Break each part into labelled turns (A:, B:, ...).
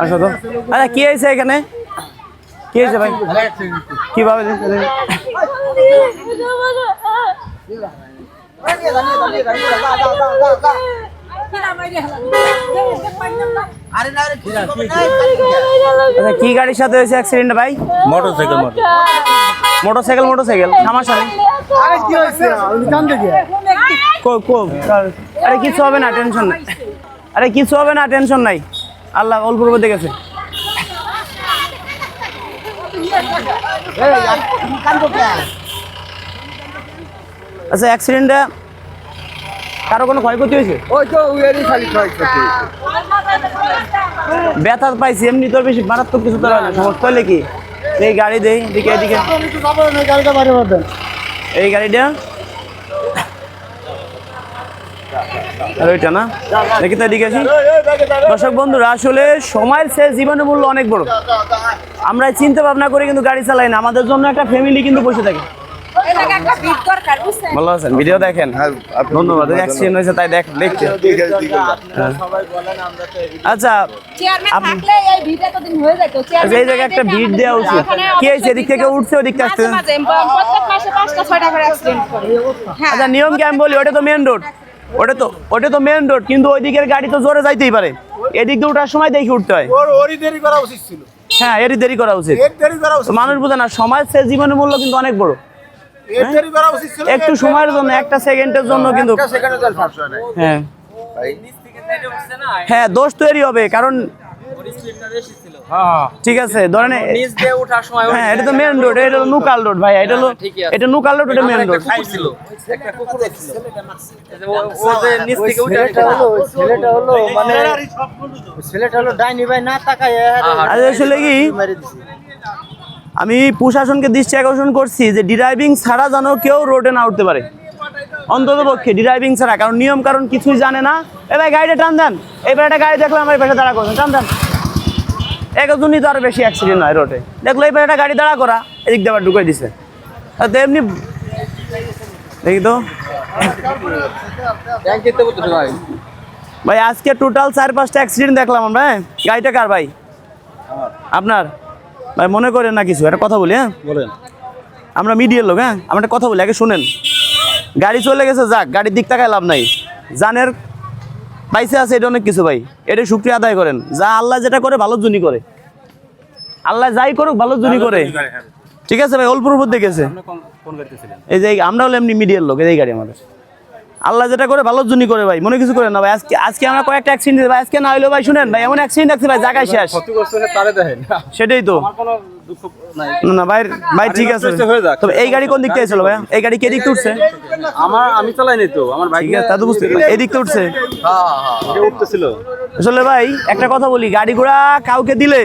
A: আসো তো। আচ্ছা কি হয়েছে এখানে? কি হয়েছে ভাই? কীভাবে আচ্ছা কি গাড়ির সাথে হয়েছে অ্যাক্সিডেন্ট ভাই?
B: মোটরসাইকেল মোটর
A: মোটরসাইকেল মোটরসাইকেল সমস্যা নেই।
C: আরে কি হয়েছে? উনি কান থেকে।
A: কো- কো- আরে কিছু হবে না টেনশন নাই। আরে কিছু হবে না টেনশন নাই। আল্লাহ অল্প মধ্যে গেছে আচ্ছা অ্যাক্সিডেন্টে কারও কোনো ক্ষয়ক্ষতি হয়েছে?
C: ওই তো উইয়ারি খালি ক্ষয়ক্ষতি।
A: ব্যথা পাইছি এমনি তোর বেশি মারাত্মক কিছু তো না। সমস্যা হলে কি? এই গাড়ি দেই এদিকে এদিকে। এই গাড়িটা? আর ওইটা না? দেখি তো এদিকে আসি। দর্শক বন্ধুরা আসলে সময়ের সে জীবনের মূল্য অনেক বড়। আমরা চিন্তা ভাবনা করে কিন্তু গাড়ি চালাই না। আমাদের জন্য একটা ফ্যামিলি কিন্তু বসে থাকে। ভালো আছেন? ভিডিও দেখেন? ধন্যবাদ। অ্যাক্সিডেন্ট হয়েছে তাই দেখ দেখতে হ্যাঁ। আচ্ছা আপনি- আচ্ছা এই জায়গায় একটা ভিড় দেওয়া উচিত। কি হয়েছে এদিক থেকে উঠছে ওদিক থেকে আসছে? আচ্ছা নিয়ম কি আমি বলি? ওটা তো মেন রোড ওটা তো ওটা তো মেন রোড কিন্তু ওই দিকের গাড়ি তো জোরে যাইতেই পারে। এদিক দিয়ে ওঠার সময় দেখি উঠতে হয়।
C: ওর ওরই দেরি করা উচিত ছিল।
A: হ্যাঁ এরই দেরি করা উচিত।
C: এর দেরি করা উচিত
A: মানুষ বোঝে না সমাজ সে জীবনের মূল্য কিন্তু অনেক বড়।
C: এর দেরি করা উচিত ছিল
A: একটু সময়ের জন্য একটা সেকেন্ডের জন্য কিন্তু
C: সমস্যা নাই।
A: হ্যাঁ। হ্যাঁ দোষ তো এরই হবে কারণ ঠিক আছে ধরেন হ্যাঁ এটা তো মেন রোড এটা হলো নুকাল রোড ভাই এটা হলো এটা নুকাল রোড এটা মেন রোড
B: ছিল। একটা কুকুর ছিল। এই যে ও- ও যে নিচ থেকে উঠে
D: ছেলেটা হলো মানে ছেলেটা হলো ডাইনি ভাই না তাকায়
A: আসলে কি? আমি প্রশাসনকে দৃষ্টি আকর্ষণ করছি যে ড্রাইভিং ছাড়া যেন কেউ রোডে না উঠতে পারে। অন্তত পক্ষে ড্রাইভিং ছাড়া কারণ নিয়ম কারণ কিছুই জানে না। এবার গাড়িটা টান দেন। এবার একটা গাড়ি দেখলাম আমার পাশে দাঁড়া করছেন টান দেন। একজনই তো আরও বেশি অ্যাক্সিডেন্ট হয় রোডে দেখল এবার একটা গাড়ি দাঁড়া করা এদিক দিয়ে আবার ঢুকাই দিছে। তো এমনি দেখি তো।
B: ভাই
A: ভাই আজকে টোটাল চার পাঁচটা অ্যাক্সিডেন্ট দেখলাম আমরা হ্যাঁ? গাড়িটা কার ভাই? আপনার? ভাই মনে করেন না কিছু একটা কথা বলি হ্যাঁ?
B: বলেন।
A: আমরা মিডিয়ার লোক হ্যাঁ? আমরা একটা কথা বলি আগে শুনেন। গাড়ি চলে গেছে যাক গাড়ির দিক তাকায় লাভ নাই। জানের পাইসে আছে এটা অনেক কিছু ভাই। এটা শুক্রিয়া আদায় করেন। যা আল্লাহ যেটা করে ভালোর জুনি করে। আল্লাহ যাই করুক ভালোর জুনি করে। ঠিক আছে ভাই অল্পর উপর দেখেছে। এই যে আমরা হলো এমনি মিডিয়ার লোক এই গাড়ি আমাদের। আল্লাহ যেটা করে ভালোর জুনি করে ভাই। মনে কিছু করে না ভাই আজকে আজকে আমরা কয়েকটা অ্যাক্সিডেন্ট ভাই আজকে না হইল ভাই শুনেন ভাই এমন অ্যাক্সিডেন্ট আছে ভাই জায়গায় শেষ। সেটাই তো। না না ভাই ভাই ঠিক আছে।
B: হয়ে।
A: তবে এই গাড়ি কোন দিক থেকে ছিল ভাই এই গাড়ি কে দিক উঠছে
B: আমার আমি চালাই নাই তো আমার বাইক
A: ঠিক আছে তা তো বুঝতে এই দিক থেকে উঠছে
B: উঠতেছিল।
A: আসলে ভাই একটা কথা বলি গাড়ি ঘোড়া কাউকে দিলে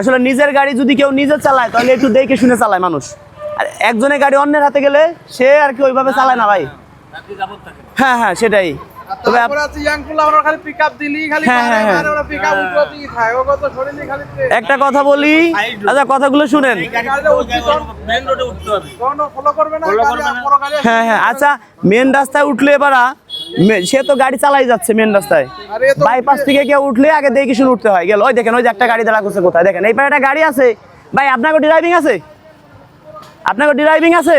A: আসলে নিজের গাড়ি যদি কেউ নিজে চালায় তাহলে একটু দেখে শুনে চালায় মানুষ। আর একজনের গাড়ি অন্যের হাতে গেলে সে আর কি ওইভাবে চালায় না ভাই। হ্যাঁ হ্যাঁ সেটাই। তবে আপ-
C: তারপরে আছে ইয়াংকুল আমরা খালি পিকআপ দিলি খালি
A: হ্যাঁ, হ্যাঁ, হ্যাঁ। একটা কথা বলি আচ্ছা কথাগুলো শুনেন।
C: গাড়িটা উঠতে
B: মেন রোডে উঠতে হবে।
C: কোন ফলো করবে না? গাড়ি বড় গাড়ি
A: হ্যাঁ হ্যাঁ আচ্ছা মেন রাস্তায় উঠলে এবার সে তো গাড়ি চালাই যাচ্ছে মেন রাস্তায়।
C: আরে
A: বাইপাস থেকে কেউ উঠলে আগে দেখে শুনে উঠতে হয়। গেল ওই দেখেন ওই যে একটা গাড়ি দাঁড়া করছে কোথায়? দেখেন এই পাশে একটা গাড়ি আছে। ভাই আপনার ড্রাইভিং আছে? আপনার ড্রাইভিং আছে?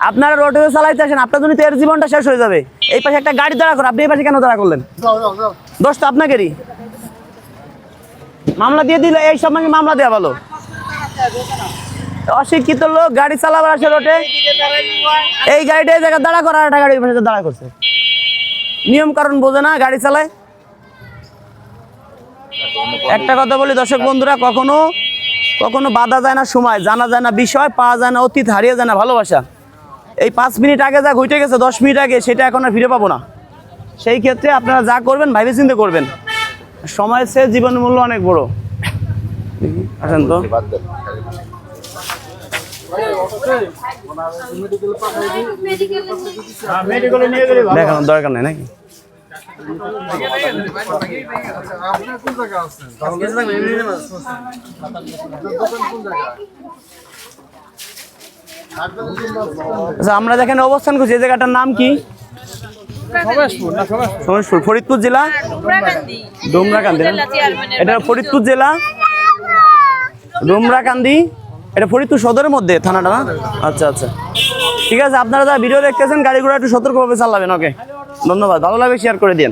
A: আপনারা রোডে চালাইতে আসেন আপনার জন্য তো এর জীবনটা শেষ হয়ে যাবে। এই পাশে একটা গাড়ি দাঁড়া করো আপনি এই পাশে কেন দাঁড়া করলেন? দোষ তো আপনাকেরই। মামলা দিয়ে দিলে এই সময় মামলা দেওয়া ভালো। অশিক্ষিত লোক গাড়ি চালাবার আসে রোডে। এই গাড়িটা এই জায়গায় দাঁড়া করা একটা গাড়ি পাশে দাঁড়া করছে। নিয়ম কারণ বোঝে না গাড়ি চালায়। একটা কথা বলি দর্শক বন্ধুরা কখনো কখনো বাধা যায় না সময় জানা যায় না বিষয় পাওয়া যায় না অতীত হারিয়ে যায় না ভালোবাসা। এই পাঁচ মিনিট আগে যা ঘুটে গেছে, দশ মিনিট আগে, সেটা এখন আর ফিরে পাবো না। সেই ক্ষেত্রে আপনারা যা করবেন, ভাইবে চিন্তে করবেন। সময়ের চেয়ে জীবনের মূল্য অনেক বড়। আসেন তো। দেখানোর দরকার নেই নাকি?
C: কোন জায়গা
A: আচ্ছা আমরা যেখানে অবস্থান করছি এই জায়গাটার নাম কি?
C: সমেশপুর না সমেশপুর
A: সমেশপুর ফরিদপুর জেলা?
E: ডুমরাকান্দি।
A: এটা ফরিদপুর জেলা? ডোমরাকান্দি? এটা ফরিদপুর সদরের মধ্যে থানাটা না? আচ্ছা আচ্ছা। ঠিক আছে আপনারা যা ভিডিও দেখতেছেন গাড়ি ঘোড়া একটু সতর্কভাবে চালাবেন ওকে ধন্যবাদ ভালো লাগবে শেয়ার করে দিন